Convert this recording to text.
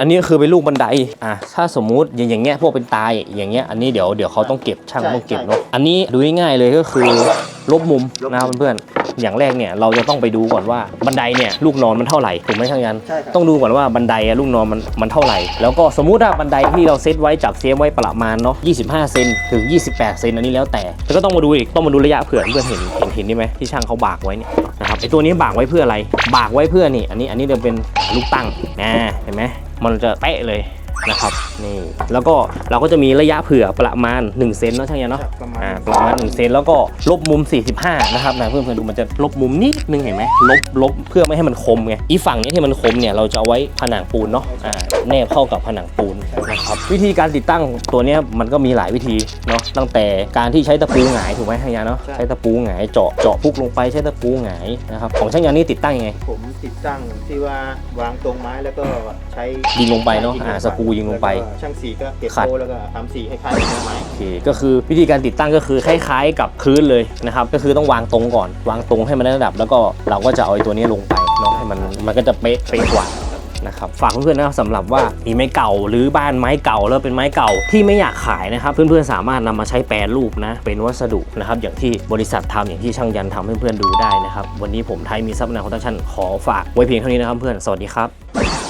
อันนี้ก็คือเป็นลูกบันได อะ ถ้าสมมุติอย่างอย่างเงี้ยพวกเป็นตายอย่างเงี้ย อันนี้เดี๋ยวเดี๋ยวเขาต้องเก็บช่างใช่ต้องเก็บใช่เนาะ อันนี้ดูง่ายๆเลยก็คือลบมุมนะครับเพื่อนๆ อย่างแรกเนี่ยเราจะต้องไปดูก่อนว่าบันไดเนี่ยลูกนอนมันเท่าไหร่ถูกไหมช่างยันใช่ครับต้องดูก่อนว่าบันไดอะลูกนอนมันมันเท่าไหร่ แล้วก็สมมุติว่าบันไดที่เราเซตไว้จับเซฟไว้ประมาณเนาะ 25 เซนถึง 28 เซนอันนี้แล้วแต่ แล้วก็ต้องมาดูอีกต้องมาดูระยะเผื่อเพื่อนเห็นเห็นเห็นนี่ไหมที่ช่างเขาบากไว้เนี่ยนะครับไอตัวนี้บากไว้เพื่ออะไร บากไว้เพื่อนี่ อันนี้อันนี้จะเป็นลูกตั้งนะเห็นไหม มันจะเป๊ะเลยนะครับนี่แล้วก็เราก็จะมีระยะเผื่อประมาณ1เซนเนาะช่างยันเนาะครับประมาณอ่าประมาณ1เซนแล้วก็ลบมุม 45 นะครับนะเพื่อนๆดูมันจะลบมุมนิดนึงเห็นไหมลบลบเพื่อไม่ให้มันคมไงอีฝั่งนี้ที่มันคมเนี่ยเราจะเอาไว้ผนังปูนเนาะอ่าแนบเข้ากับผนังปูนนะ ครับ วิธีการติดตั้งตัวเนี้ยมันก็มีหลายวิธีเนาะตั้งแต่การที่ใช้ตะปูหงายถูกไหมช่างยันเนาะใช้ตะปูหงายเจาะเจาะพุกลงไปใช้ตะปูหงายนะครับของช่างยันนี่ติดตั้งยังไง ผมติดตั้งที่ว่าวางตรงไม้แล้วก็ใช้ยิงลงไปเนอะอ่าสกรูยิงลงไปแวก็ช่างสีก็เก็บขัด โบแล้วก็ทำสีให้คล้ายกับเนื้อไม้ โอเคก็คือวิธีการติดตั้งก็คือคล้ายๆ กับพื้นเลยนะครับก็คือต้องวางตรงก่อน วางตรงให้มันได้ระดับ แล้วก็เราก็จะเอาไอ้ตัวนี้ลงไปเนาะให้มันมันก็จะเป๊ะเป๊ะกว่า นะครับฝากเพื่อนๆนะครับสำหรับว่ามีไม้เก่าหรือบ้านไม้เก่าแล้วเป็นไม้เก่าที่ไม่อยากขายนะครับ เพื่อนๆสามารถนำมาใช้แปรรูปนะเป็นวัสดุนะครับอย่างที่บริษัททำอย่างที่ช่างยันทำให้เพื่อนๆดูได้นะครับ วันนี้ผมไทยมีซับนาคอนตัชันขอฝากไว้เพียงเท่านี้นะครับเพื่อนสวัสดีครับ